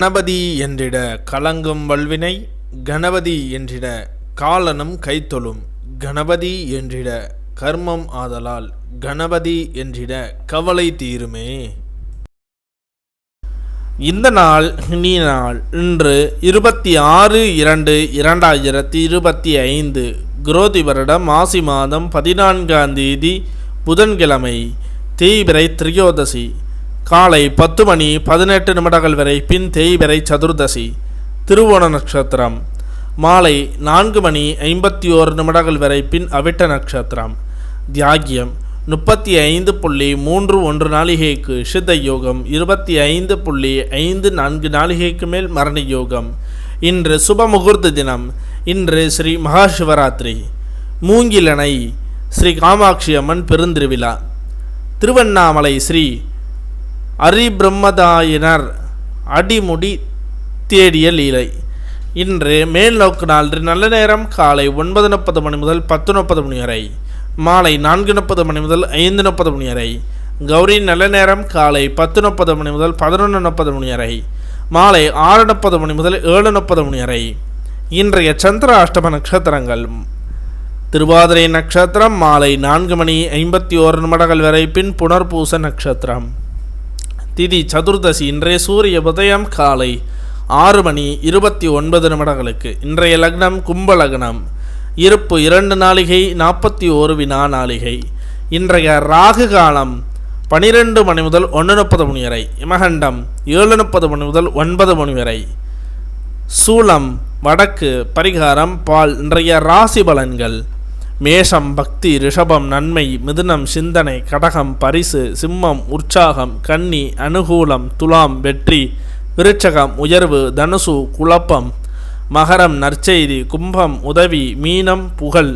கணபதி என்றிட கலங்கும் வல்வினை கணபதி என்றிட காலனும் கைத்தொழும் கணபதி என்றிட கர்மம் ஆதலால் கணபதி என்றிட கவலை தீருமே. இந்த நாள் இனி நாள் இன்று இருபத்தி ஆறு இரண்டு இரண்டாயிரத்தி இருபத்தி ஐந்து குரோதி வருடம் மாசி மாதம் பதினான்காம் தேதி புதன்கிழமை தீவிரை திரியோதசி. காலை பத்து மணி பதினெட்டு நிமிடங்கள் வரை பின் தேய்பிறை சதுர்தசி திருவோண நட்சத்திரம். மாலை நான்கு மணி ஐம்பத்தி ஓரு நிமிடங்கள் வரை பின் அவிட்ட நட்சத்திரம். தியாகியம் முப்பத்தி ஐந்து புள்ளி மூன்று ஒன்று நாளிகைக்கு சித்த யோகம் இருபத்தி ஐந்து புள்ளி ஐந்து நான்கு நாளிகைக்கு மேல் மரண யோகம். இன்று சுப முகூர்த்த தினம் இன்று ஸ்ரீ மகாசிவராத்திரி. மூங்கிலணை ஸ்ரீ காமாட்சி அம்மன் பெருந்திருவிழா. திருவண்ணாமலை ஸ்ரீ அரிபிரம்மதாயினர் அடிமுடி தேடிய லீலை. இன்று மேல் நோக்கு நாள் நல்ல நேரம் காலை ஒன்பது முப்பது மணி முதல் பத்து முப்பது மணி வரை மாலை நான்கு முப்பது மணி முதல் ஐந்து முப்பது மணி வரை கௌரி நல்ல நேரம் காலை பத்து முப்பது மணி முதல் பதினொன்று முப்பது மணி வரை மாலை ஆறு முப்பது மணி முதல் ஏழு முப்பது மணி வரை. இன்றைய சந்திர அஷ்டம நட்சத்திரங்கள். திருவாதிரை நட்சத்திரம் மாலை நான்கு மணி ஐம்பத்தி ஓரு நிமிடங்கள் வரை பின் புனர்பூச நட்சத்திரம். திதி சதுர்தசி இன்றைய சூரிய உதயம் காலை ஆறு மணி இருபத்தி ஒன்பது நிமிடங்களுக்கு. இன்றைய லக்னம் கும்ப லக்னம். இருப்பு இரண்டு நாளிகை நாற்பத்தி ஓரு வினா நாளிகை. இன்றைய ராகு காலம் பனிரெண்டு மணி முதல் ஒன்று முப்பது மணி வரை. இமகண்டம் ஏழு முப்பது மணி முதல் ஒன்பது மணி வரை. சூலம் வடக்கு பரிகாரம் பால். இன்றைய ராசி பலன்கள். மேஷம் பக்தி ரிஷபம் நன்மை மிதுனம் சிந்தனை கடகம் பரிசு சிம்மம் உற்சாகம் கன்னி அனுகூலம் துலாம் வெற்றி விருட்சகம் உயர்வு தனுசு குழப்பம் மகரம் நற்செய்தி கும்பம் உதவி மீனம் புகழ்